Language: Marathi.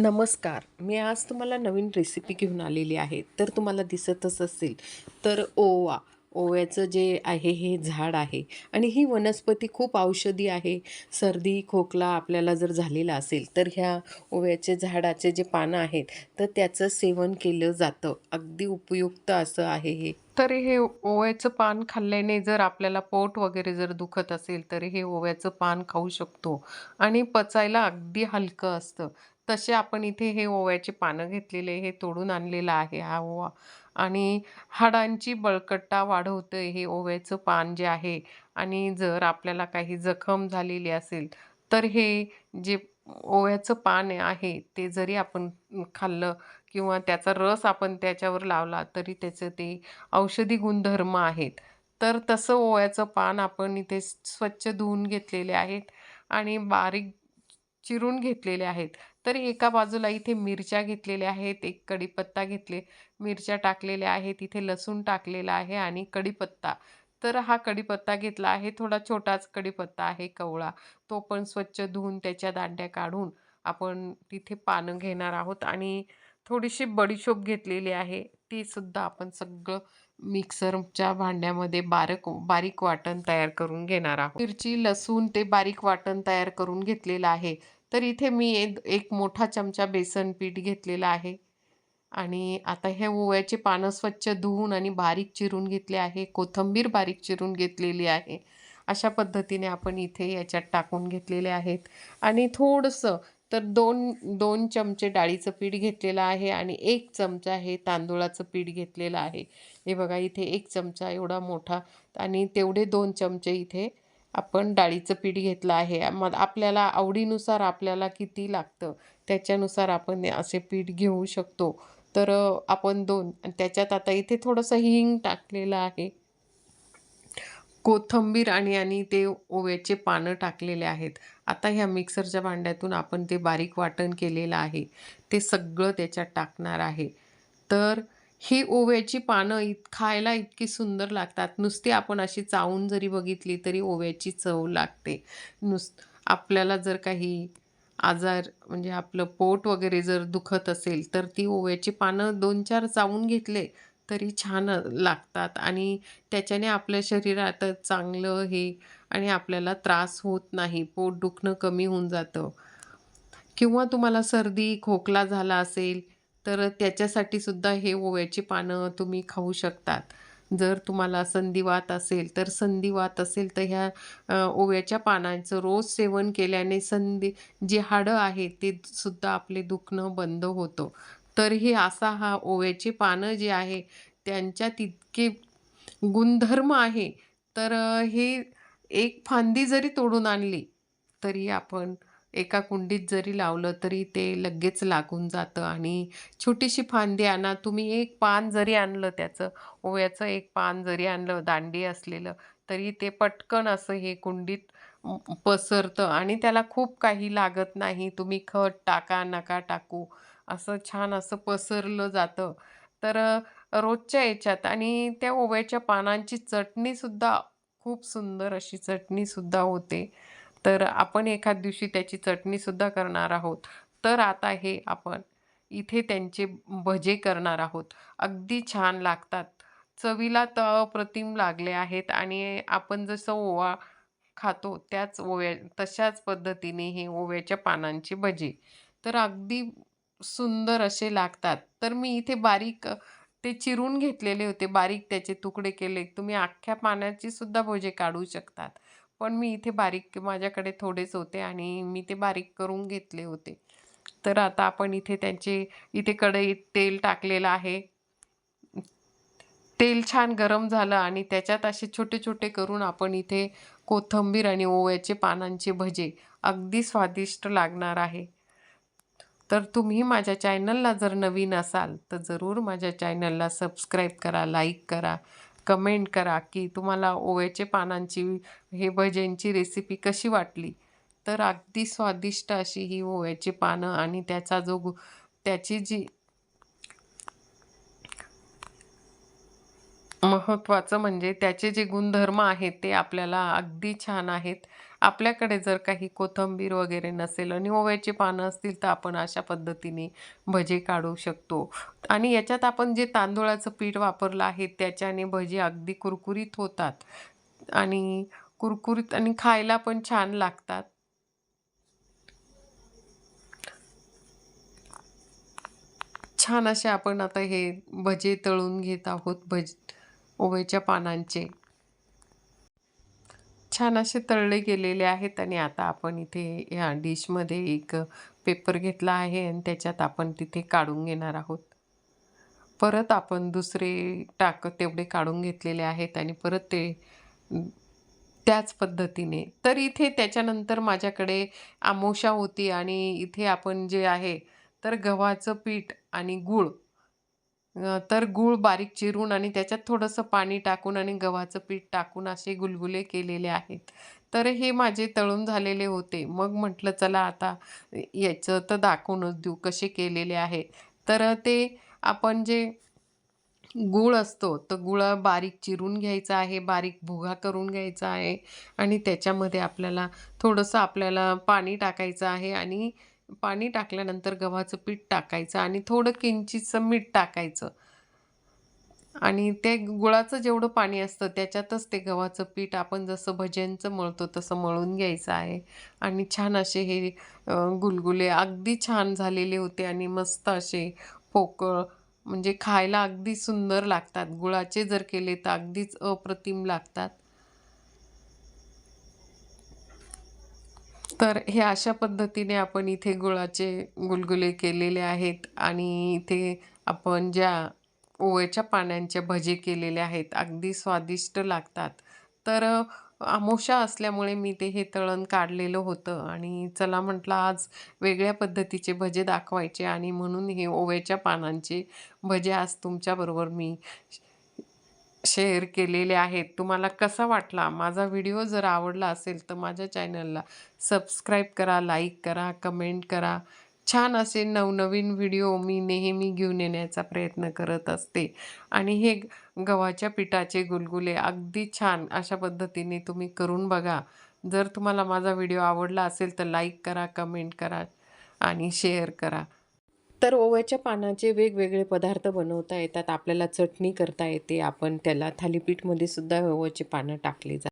नमस्कार. मी आज तुम्हाला नवीन रेसिपी घेऊन आलेली आहे. तर तुम्हाला दिसतच असेल. तर ओवा. ओव्याचं जे आहे हे झाड आहे. आणि ही वनस्पती खूप औषधी आहे. सर्दी खोकला आपल्याला जर झालेला असेल तर ह्या ओव्याचे झाडाचे जे पानं आहेत तर त्याचं सेवन केलं जातं. अगदी उपयुक्त असं आहे हे. तर हे ओव्याचं पान खाल्ल्याने जर आपल्याला पोट वगैरे जर दुखत असेल तर हे ओव्याचं पान खाऊ शकतो. आणि पचायला अगदी हलकं असतं. तसे आपण इथे हे ओव्याचे पानं घेतलेले हे तोडून आणलेलं आहे हा ओवा. आणि हाडांची बळकट्टा वाढवतं हे ओव्याचं पान जे आहे आणि जर आपल्याला काही जखम झालेली असेल तर हे जे ओव्याचं पान आहे ते जरी आपण खाल्लं किंवा त्याचा रस आपण त्याच्यावर लावला तरी त्याचं ते औषधी गुणधर्म आहेत. तर तसं ओव्याचं पान आपण इथे स्वच्छ धुवून घेतलेले आहेत आणि बारीक चिरून घेतलेले आहेत. तर एका बाजूला इथे मिरच्या घेतलेल्या आहेत एक कढीपत्ता घेतले मिरच्या टाकलेल्या आहेत इथे लसूण टाकलेला आहे आणि कढीपत्ता. तर हा कढीपत्ता घेतला आहे थोडा छोटाच कढीपत्ता आहे कवळा. तो पण स्वच्छ धुवून त्याच्या दांड्या काढून आपण तिथे पानं घेणार आहोत आणि थोडीशी बडीशोप घेतलेली आहे. ती सुद्धा आपण सगळं मिक्सरच्या भांड्यामध्ये बारक बारीक वाटण तयार करून घेणार आहोत. मिरची लसूण ते बारीक वाटण तयार करून घेतलेलं आहे. तर इथे मी एक मोठा चमचा बेसन पीठ घेतलेला आहे. आणि आता हे ओव्याचे पानं स्वच्छ धुवून आणि बारीक चिरून घेतले आहे. कोथिंबीर बारीक चिरून घेतलेली आहे. अशा पद्धतीने आपण इथे याच्यात टाकून घेतलेले आहेत. आणि थोडंसं तर दोन दोन चमचे डाळीचं पीठ घेतलेलं आहे आणि एक चमचा हे तांदूळाचं पीठ घेतलेलं आहे. हे बघा इथे एक चमचा एवढा मोठा आणि तेवढे दोन चमचे इथे आपण डाळीचं पीठ घेतलं आहे. मग आपल्याला आवडीनुसार आपल्याला किती लागतं त्याच्यानुसार आपण असे पीठ घेऊ शकतो. तर आपण दोन. त्याच्यात आता इथे थोडंसं हिंग टाकलेलं आहे. कोथंबीर आणि आणि ते ओव्याचे पानं टाकलेले आहेत. आता ह्या मिक्सरच्या भांड्यातून आपण ते बारीक वाटण केलेलं आहे. ते सगळं त्याच्यात टाकणार आहे. तर ही ओव्याची पानं इत खायला इतकी सुंदर लागतात. नुसती आपण अशी चावून जरी बघितली तरी ओव्याची चव लागते. नुस आपल्याला जर काही आजार म्हणजे आपलं पोट वगैरे जर दुखत असेल तर ती ओव्याची पानं दोन चार चावून घेतले तरी छान लागतात. आणि त्याच्याने आपल्या शरीरात चांगलं हे आणि आपल्याला त्रास होत नाही. पोट दुखणं कमी होऊन जातं. किंवा तुम्हाला सर्दी खोकला झाला असेल तर त्याच्यासाठी सुद्धा हे ओव्याची पानं तुम्ही खाऊ शकतात. जर तुम्हाला संधिवात असेल तर संधिवात असेल तर ह्या ओव्याच्या पानांचं रोज सेवन केल्याने संधी जे हाडं आहे ते सुद्धा आपले दुखणं बंद होतं. तर हे असा हा ओव्याची पानं जे आहे त्यांच्या तितके गुणधर्म आहे. तर हे एक फांदी जरी तोडून आणली तरी आपण एका कुंडीत जरी लावलं तरी ते लगेच लागून जातं आणि छोटीशी फांदी आणा. तुम्ही एक पान जरी आणलं त्याचं ओव्याचं एक पान जरी आणलं दांडी असलेलं तरी ते पटकन असं हे कुंडीत पसरतं आणि त्याला खूप काही लागत नाही. तुम्ही खत टाका नका टाकू. असं छान असं पसरलं जातं. तर रोजच्या याच्यात आणि त्या ओव्याच्या पानांची चटणीसुद्धा खूप सुंदर अशी चटणीसुद्धा होते. तर आपण एखाद दिवशी त्याची चटणीसुद्धा करणार आहोत. तर आता हे आपण इथे त्यांचे भजे करणार आहोत. अगदी छान लागतात. चवीला तर अप्रतिम लागले आहेत आणि आपण जसं ओवा खातो त्याच ओव्या तशाच पद्धतीने हे ओव्याच्या पानांचे भजे. तर अगदी सुंदर असे लागतात. तर मी इथे बारीक ते चिरून घेतलेले होते. बारीक त्याचे तुकडे केले. तुम्ही अख्ख्या पाण्याची सुद्धा भजे काढू शकतात. पण मी इथे बारीक माझ्याकडे थोडेच होते आणि मी ते बारीक करून घेतले होते. तर आता आपण इथे त्यांचे इथे कढईत तेल टाकलेलं आहे. तेल छान गरम झालं आणि त्याच्यात असे छोटे छोटे करून आपण इथे कोथिंबीर आणि ओव्याचे पानांचे भजे अगदी स्वादिष्ट लागणार आहे. तर तुम्ही माझ्या चॅनलला जर नवीन असाल तर जरूर माझ्या चॅनलला सबस्क्राईब करा लाईक करा. कमेंट करा की तुम्हाला ओव्याचे पानांची हे भज्यांची रेसिपी कशी वाटली? तर अगदी स्वादिष्ट अशी ही ओव्याची पानं आणि त्याचा जो गु त्याची जी महत्त्वाचं म्हणजे त्याचे जे गुणधर्म आहेत ते आपल्याला अगदी छान आहेत. आपल्याकडे जर काही कोथिंबीर वगैरे नसेल आणि ओव्याची पानं असतील तर आपण अशा पद्धतीने भजे काढू शकतो. आणि याच्यात आपण जे तांदूळाचं पीठ वापरलं आहे त्याच्याने भजी अगदी कुरकुरीत होतात. आणि कुरकुरीत आणि खायला पण छान लागतात. छान असे आपण आता हे भजे तळून घेत आहोत. भज ओव्याच्या पानांचे. छान असे तळले गेलेले आहेत आणि आता आपण इथे ह्या डिशमध्ये एक पेपर घेतला आहे आणि त्याच्यात आपण तिथे काढून घेणार आहोत. परत आपण दुसरे टाक तेवढे काढून घेतलेले आहेत आणि परत ते त्याच पद्धतीने. तर इथे त्याच्यानंतर माझ्याकडे आमोशा होती आणि इथे आपण जे आहे तर गव्हाचं पीठ आणि गूळ तर गूळ बारीक चिरून आणि त्याच्यात थोडंसं पाणी टाकून आणि गव्हाचं पीठ टाकून असे गुलगुले केलेले आहेत. तर हे माझे तळून झालेले होते. मग म्हटलं चला आता याचं तर दाखवूनच देऊ कसे केलेले आहे. तर ते आपण जे गूळ असतो तर गुळ बारीक चिरून घ्यायचा आहे बारीक भुगा करून घ्यायचा आहे आणि त्याच्यामध्ये आपल्याला थोडंसं आपल्याला पाणी टाकायचं आहे आणि पाणी टाकल्यानंतर गव्हाचं पीठ टाकायचं आणि थोडं किंचितचं मीठ टाकायचं. आणि ते गुळाचं जेवढं पाणी असतं त्याच्यातच ते गव्हाचं पीठ आपण जसं भज्यांचं मळतो तसं मळून घ्यायचं आहे. आणि छान असे हे गुलगुले अगदी छान झालेले होते आणि मस्त असे पोकळ म्हणजे खायला अगदी सुंदर लागतात. गुळाचे जर केले तर अगदीच अप्रतिम लागतात. तर हे अशा पद्धतीने आपण इथे गुळाचे गुलगुले केलेले आहेत आणि इथे आपण ज्या ओव्याच्या पानांचे भजे केलेले आहेत अगदी स्वादिष्ट लागतात. तर अ, असल्यामुळे मी ते हे तळण काढलेलं होतं आणि चला म्हटलं आज वेगळ्या पद्धतीचे भजे दाखवायचे आणि म्हणून हे ओव्याच्या पानांचे भजे आज तुमच्याबरोबर मी शेअर केलेले आहेत. तुम्हाला कसा वाटला? माझा व्हिडिओ जर आवडला असेल तर माझ्या चॅनलला सबस्क्राईब करा लाईक करा कमेंट करा. छान असे नवनवीन व्हिडिओ मी नेहमी घेऊन येण्याचा प्रयत्न करत असते. आणि हे गव्हाच्या पिठाचे गुलगुले अगदी छान अशा पद्धतीने तुम्ही करून बघा. जर तुम्हाला माझा व्हिडिओ आवडला असेल तर लाईक करा कमेंट करा आणि शेअर करा. तर ओव्याच्या पानाचे वेगवेगळे पदार्थ बनवता येतात. आपल्याला चटणी करता येते. आपण त्याला थालीपीठमध्ये सुद्धा ओव्याचे पानं टाकली जातात.